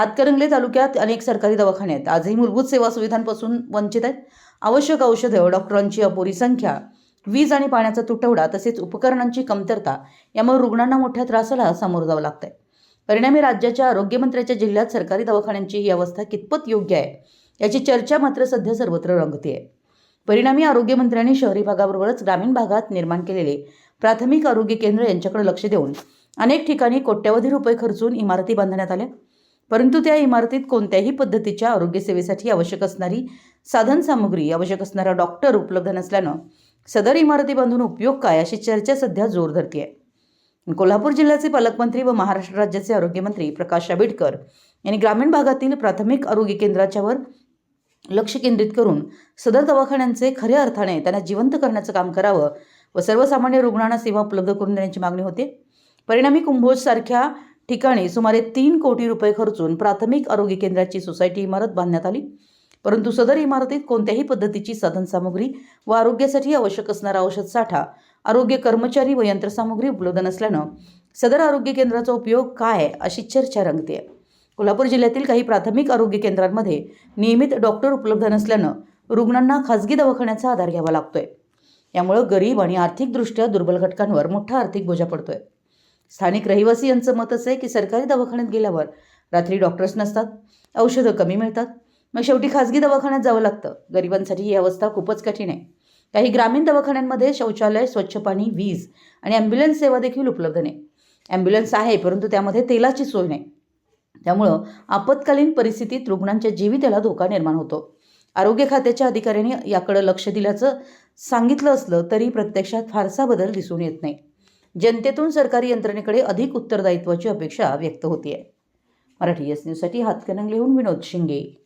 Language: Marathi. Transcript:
हातकरंगले तालुक्यात अनेक सरकारी दवाखाने आहेत. आजही मूलभूत सेवा सुविधांपासून वंचित आहेत. आवश्यक औषधं डॉक्टरांची अपुरी संख्या वीज आणि पाण्याचा तुटवडा तसेच उपकरणांची कमतरता यामुळे रुग्णांना मोठ्या त्रासाला सामोरं जावं लागतं आहे परिणामी राज्याच्या आरोग्यमंत्र्याच्या जिल्ह्यात सरकारी दवाखान्यांची ही अवस्था कितपत योग्य आहे याची चर्चा मात्र सध्या सर्वत्र रंगते आहे परिणामी आरोग्यमंत्र्यांनी शहरी भागाबरोबरच ग्रामीण भागात निर्माण केलेले प्राथमिक आरोग्य केंद्र यांच्याकडे लक्ष देऊन अनेक ठिकाणी कोट्यवधी रुपये खर्चून इमारती बांधण्यात आल्या. परंतु त्या इमारतीत कोणत्याही पद्धतीच्या आरोग्यसेवेसाठी आवश्यक असणारी साधनसामुग्री आवश्यक असणारा डॉक्टर उपलब्ध नसल्यानं सदर इमारती बांधून उपयोग काय अशी चर्चा सध्या जोर धरते आहे कोल्हापूर जिल्ह्याचे पालकमंत्री व महाराष्ट्र राज्याचे आरोग्यमंत्री प्रकाश आंबेडकर यांनी ग्रामीण भागातील प्राथमिक आरोग्य केंद्राच्यावर लक्ष केंद्रित करून सदर दवाखान्यांचे खऱ्या अर्थाने त्यांना जिवंत करण्याचं काम करावं व सर्वसामान्य रुग्णांना सेवा उपलब्ध करून देण्याची मागणी होते. परिणामी कुंभोज सारख्या ठिकाणी सुमारे तीन कोटी रुपये खर्चून प्राथमिक आरोग्य केंद्राची सोसायटी इमारत बांधण्यात आली. परंतु सदर इमारतीत कोणत्याही पद्धतीची साधनसामुग्री व आरोग्यासाठी आवश्यक असणारा औषध साठा आरोग्य कर्मचारी व यंत्रसामुग्री उपलब्ध नसल्यानं सदर आरोग्य केंद्राचा उपयोग काय अशी चर्चा रंगते. कोल्हापूर जिल्ह्यातील काही प्राथमिक आरोग्य केंद्रांमध्ये नियमित डॉक्टर उपलब्ध नसल्यानं रुग्णांना खाजगी दवाखान्याचा आधार घ्यावा लागतोय. यामुळं गरीब आणि आर्थिकदृष्ट्या दुर्बल घटकांवर मोठा आर्थिक बोजा पडतोय. स्थानिक रहिवासी यांचं मत असं आहे की सरकारी दवाखान्यात गेल्यावर रात्री डॉक्टर्स नसतात औषधं कमी मिळतात. मग शेवटी खाजगी दवाखान्यात जावं लागतं. गरिबांसाठी ही अवस्था खूपच कठीण आहे. काही ग्रामीण दवाखान्यांमध्ये शौचालय स्वच्छ पाणी वीज आणि ॲम्ब्युलन्स सेवा देखील उपलब्ध नाही. ॲम्ब्युलन्स आहे परंतु त्यामध्ये तेलाची सोय नाही. त्यामुळं आपत्कालीन परिस्थितीत रुग्णांच्या जीविताला धोका निर्माण होतो. आरोग्य खात्याच्या अधिकाऱ्यांनी याकडे लक्ष दिल्याचं सांगितलं असलं तरी प्रत्यक्षात फारसा बदल दिसून येत नाही. जनतेतून सरकारी यंत्रणेकडे अधिक उत्तरदायित्वाची अपेक्षा व्यक्त होतीये. मराठी एस न्यूजसाठी हातकणंगलेहून विनोद शिंगे.